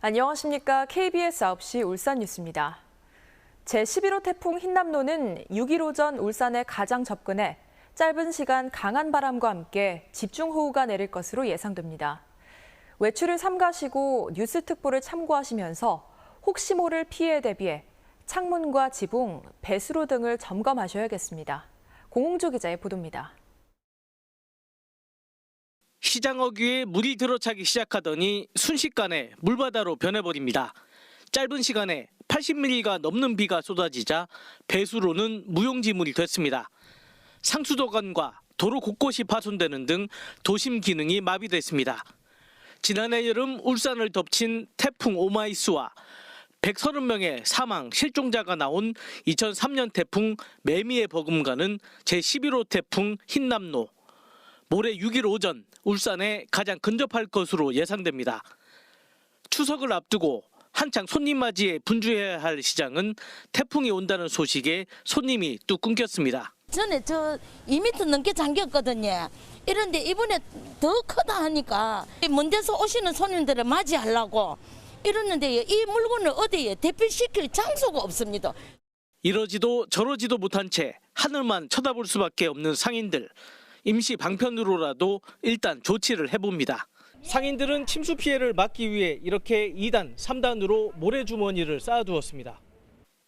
안녕하십니까. KBS 9시 울산 뉴스입니다. 제11호 태풍 흰남노는 6일 오전 울산에 가장 접근해 짧은 시간 강한 바람과 함께 집중호우가 내릴 것으로 예상됩니다. 외출을 삼가시고 뉴스특보를 참고하시면서 혹시 모를 피해에 대비해 창문과 지붕, 배수로 등을 점검하셔야겠습니다. 공홍조 기자의 보도입니다. 시장 어귀에 물이 들어차기 시작하더니 순식간에 물바다로 변해버립니다. 짧은 시간에 80mm가 넘는 비가 쏟아지자 배수로는 무용지물이 됐습니다. 상수도관과 도로 곳곳이 파손되는 등 도심 기능이 마비됐습니다. 지난해 여름 울산을 덮친 태풍 오마이스와 130명의 사망, 실종자가 나온 2003년 태풍 매미의 버금가는 제11호 태풍 흰남노. 모레 6일 오전 울산에 가장 근접할 것으로 예상됩니다. 추석을 앞두고 한창 손님 맞이에 분주해야 할 시장은 태풍이 온다는 소식에 손님이 뚝 끊겼습니다. 전에 저 2m 넘게 잠겼거든요. 이런데 이번에 더 크다 하니까 먼 데서 오시는 손님들을 맞이하려고 이러는데 이 물건을 어디에 대피시킬 장소가 없습니다. 이러지도 저러지도 못한 채 하늘만 쳐다볼 수밖에 없는 상인들. 임시 방편으로라도 일단 조치를 해봅니다. 상인들은 침수 피해를 막기 위해 이렇게 2단, 3단으로 모래주머니를 쌓아두었습니다.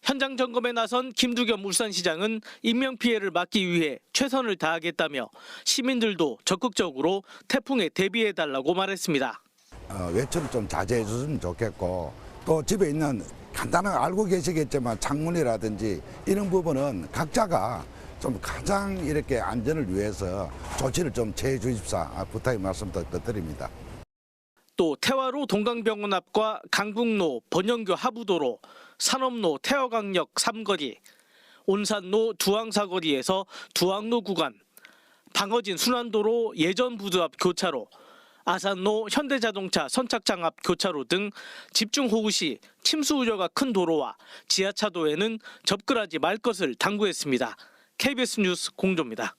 현장 점검에 나선 김두겸 울산시장은 인명 피해를 막기 위해 최선을 다하겠다며 시민들도 적극적으로 태풍에 대비해달라고 말했습니다. 어, 외출을 좀 자제해 줬으면 좋겠고 또 집에 있는 간단하게 알고 계시겠지만 창문이라든지 이런 부분은 각자가 좀 가장 이렇게 안전을 위해서 조치를 좀 취해 주십사 부탁의 말씀 더 드립니다. 또 태화로 동강병원 앞과 강북로 번영교 하부도로 산업로 태화강역 3거리 온산로 두항사거리에서 두항로 구간 방어진 순환도로 예전 부두 앞 교차로 아산로 현대자동차 선착장 앞 교차로 등 집중 호우 시 침수 우려가 큰 도로와 지하차도에는 접근하지 말 것을 당부했습니다. KBS 뉴스 공조입니다.